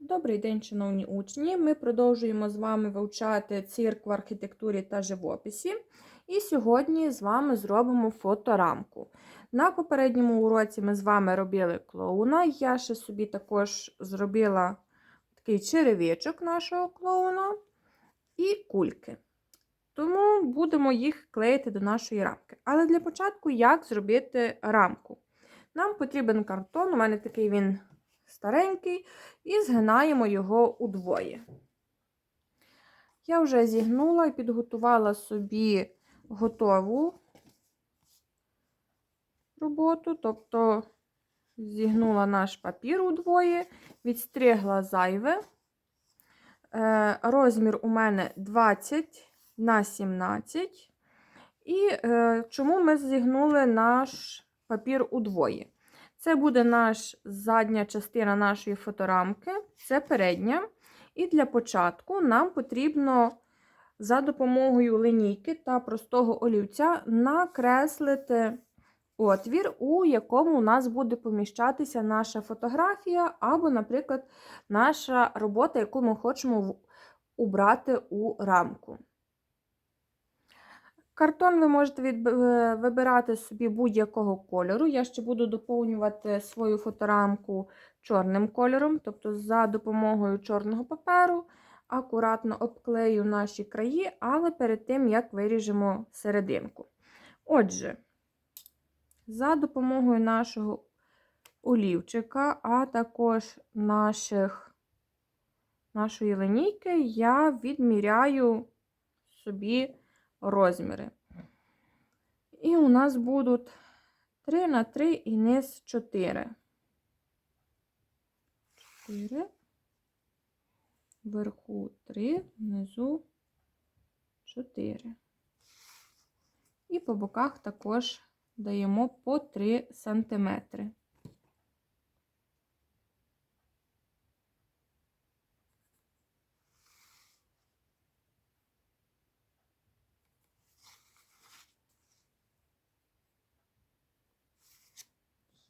Добрий день, шановні учні! Ми продовжуємо з вами вивчати цирк в архітектурі та живописі. І сьогодні з вами зробимо фоторамку. На попередньому уроці ми з вами робили клоуна. Я ще собі також зробила такий черевичок нашого клоуна і кульки. Тому будемо їх клеїти до нашої рамки. Але для початку, як зробити рамку? Нам потрібен картон, у мене такий він старенький, і згинаємо його удвоє. Я вже зігнула і підготувала собі готову роботу, тобто зігнула наш папір удвоє, відстригла зайве. Е, Розмір у мене 20 на 17. І е, чому ми зігнули наш папір удвоє? Це буде наш задня частина нашої фоторамки, це передня. І для початку нам потрібно за допомогою линійки та простого олівця накреслити отвір, у якому у нас буде поміщатися наша фотографія, або, наприклад, наша робота, яку ми хочемо убрати у рамку. Картон ви можете вибирати собі будь-якого кольору. Я ще буду доповнювати свою фоторамку чорним кольором, тобто за допомогою чорного паперу акуратно обклею наші краї, але перед тим, як виріжемо серединку. Отже, за допомогою нашого олівчика, а також наших, нашої линійки, я відміряю собі розміри. І у нас будуть 3 на 3 і низ 4. 4, вверху 3, внизу 4. І по боках також даємо по 3 сантиметри.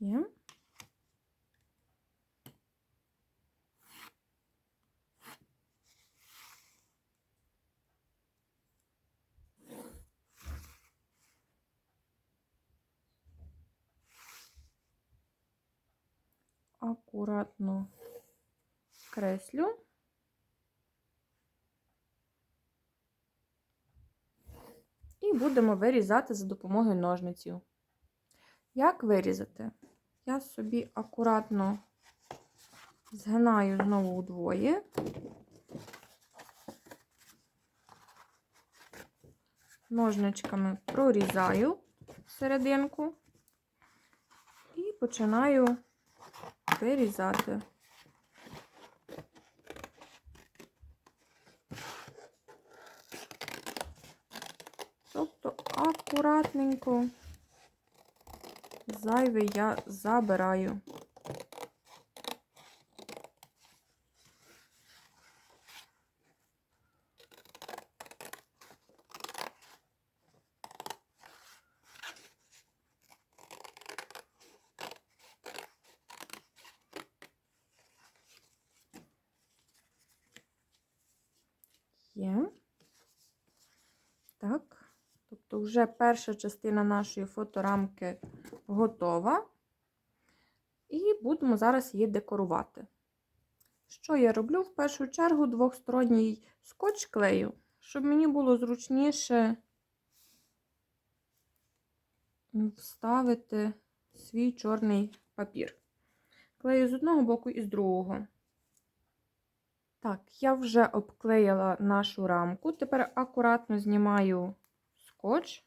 Є. Акуратно креслю. І будемо вирізати за допомогою ножниців. Як вирізати? Я собі акуратно згинаю знову удвоє. Ножничками прорізаю серединку і починаю вирізати. Тобто акуратненько зайве я забираю. Є. Так, тобто вже перша частина нашої фоторамки готова. І будемо зараз її декорувати. Що я роблю? В першу чергу двохсторонній скотч клею, щоб мені було зручніше вставити свій чорний папір. Клею з одного боку і з другого. Так, я вже обклеїла нашу рамку. Тепер акуратно знімаю скотч.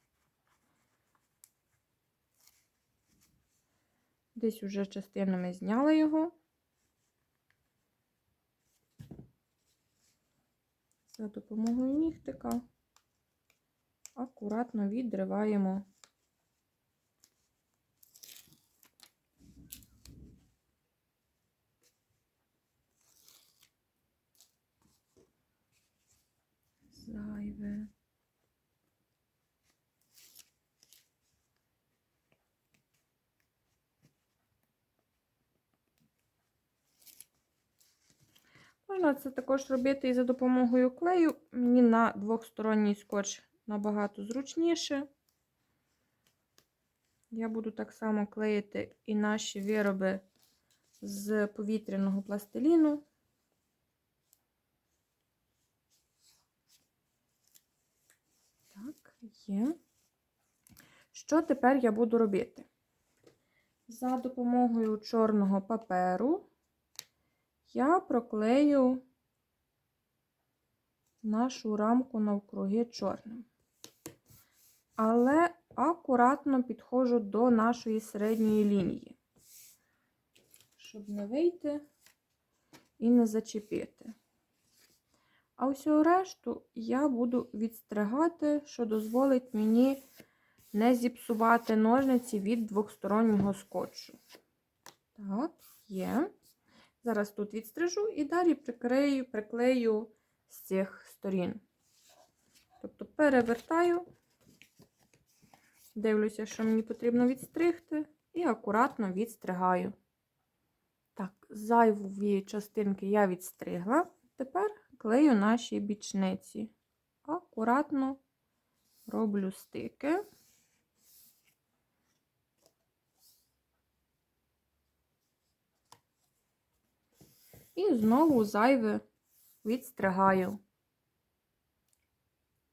Десь уже частинами зняла його. За допомогою нігтика акуратно відриваємо зайве. Можна це також робити і за допомогою клею. Мені на двохсторонній скотч набагато зручніше. Я буду так само клеїти і наші вироби з повітряного пластиліну. Так, є. Що тепер я буду робити? За допомогою чорного паперу я проклею нашу рамку навкруги чорним. Але акуратно підходжу до нашої середньої лінії, щоб не вийти і не зачепити. А всю решту я буду відстригати, що дозволить мені не зіпсувати ножниці від двохстороннього скотчу. Так, є. Зараз тут відстрижу і далі прикрию, приклею з цих сторін. Тобто перевертаю, дивлюся, що мені потрібно відстригти, і акуратно відстригаю. Так, зайві частинки я відстригла. Тепер клею наші бічниці. Акуратно роблю стики. І знову зайве відстригаю.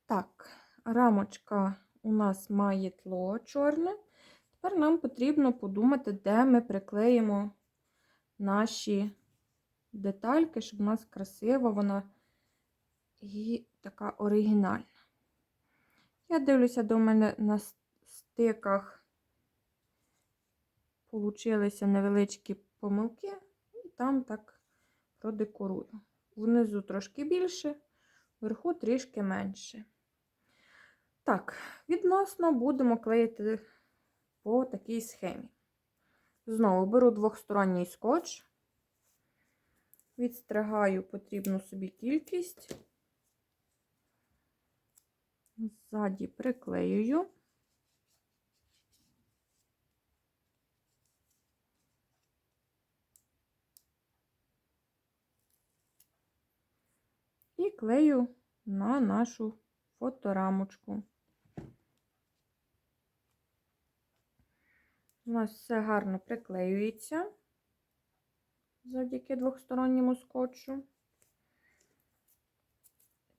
Так, рамочка у нас має тло чорне. Тепер нам потрібно подумати, де ми приклеїмо наші детальки, щоб у нас красива вона і така оригінальна. Я дивлюся, до мене на стиках получилися невеличкі помилки, і там так продекорую. Внизу трошки більше, вверху трішки менше. Так, відносно будемо клеїти по такій схемі. Знову беру двохсторонній скотч, відстригаю потрібну собі кількість, ззаді приклеюю. І клею на нашу фоторамочку. У нас все гарно приклеюється завдяки двохсторонньому скотчу.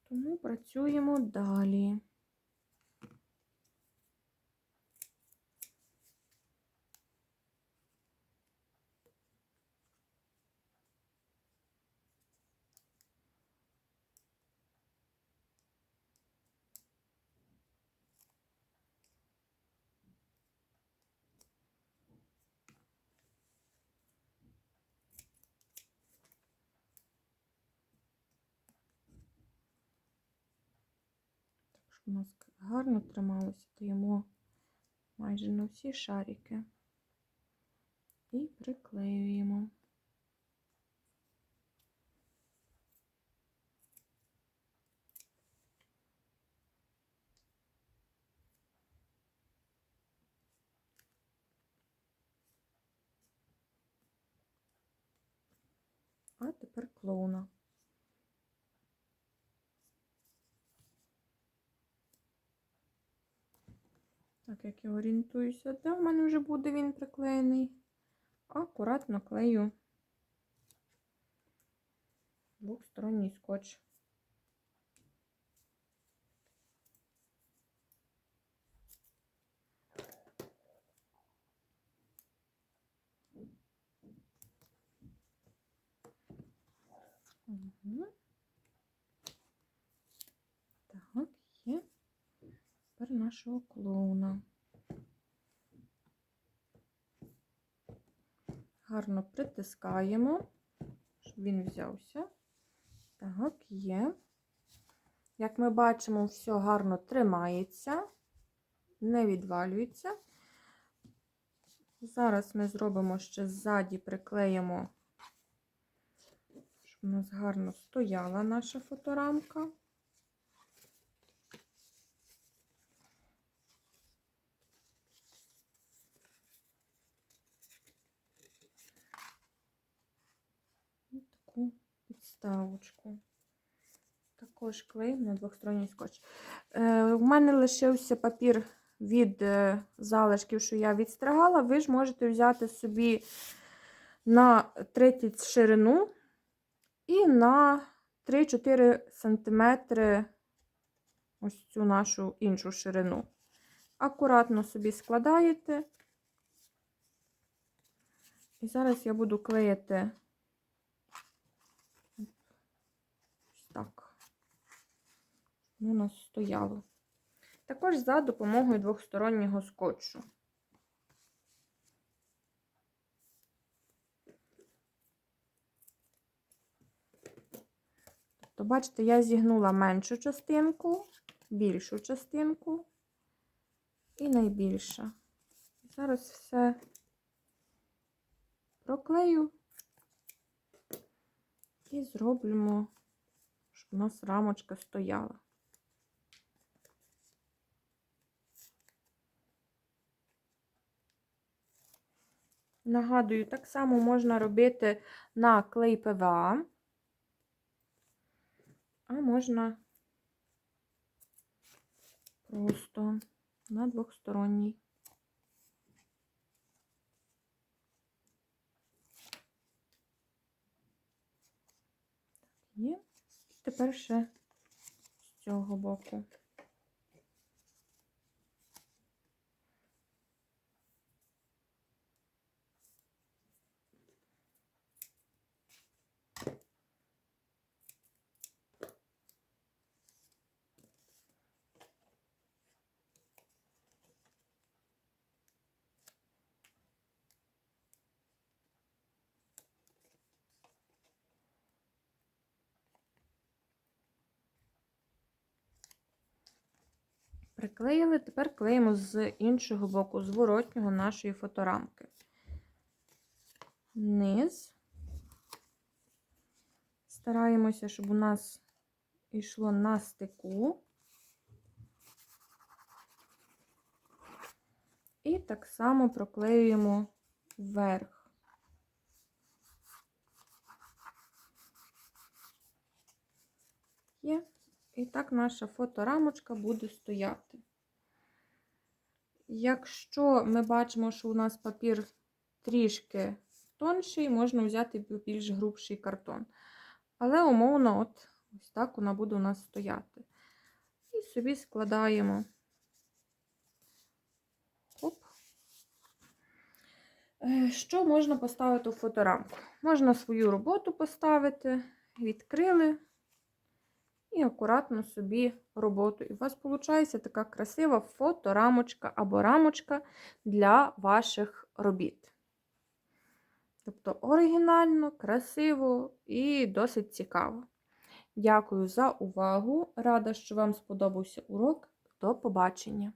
Тому працюємо далі. щоб у нас гарно трималося, даємо майже на всі шарики і приклеюємо. А тепер клоуна. Так, як я орієнтуюся, де в мене вже буде він приклеєний, акуратно клею двохсторонній скотч. Угу. Так, є. Тепер нашого клоуна. Гарно притискаємо, щоб він взявся. Так, є. Як ми бачимо, все гарно тримається, не відвалюється. Зараз ми зробимо ще ззаді, приклеїмо, щоб у нас гарно стояла наша фоторамка. Підставочку. Також клеїмо на двохсторонній скотч. Е, у мене лишився папір від е, залишків, що я відстригала. Ви ж можете взяти собі на 30 ширину і на 3-4 см ось цю нашу іншу ширину. Акуратно собі складаєте. І зараз я буду клеїти ось так. Воно у нас стояло. Також за допомогою двохстороннього скотчу. Тобто, бачите, я зігнула меншу частинку, більшу частинку і найбільша. Зараз все проклею і зробимо, щоб у нас рамочка стояла. Нагадую, так само можна робити на клей ПВА, а можна просто на двохсторонній. Є. Тепер ще з цього боку. Приклеїли, тепер клеїмо з іншого боку, зворотнього нашої фоторамки. Низ. Стараємося, щоб у нас йшло на стику. І так само проклеюємо вверх. Є. І так наша фоторамочка буде стояти. Якщо ми бачимо, що у нас папір трішки тонший, можна взяти більш грубший картон. Але умовно, от ось так вона буде у нас стояти. І собі складаємо. Оп. Е, Що можна поставити у фоторамку? Можна свою роботу поставити, відкрили і акуратно собі роботу. І у вас виходить така красива фоторамочка або рамочка для ваших робіт. Тобто оригінально, красиво і досить цікаво. Дякую за увагу! Рада, що вам сподобався урок. До побачення!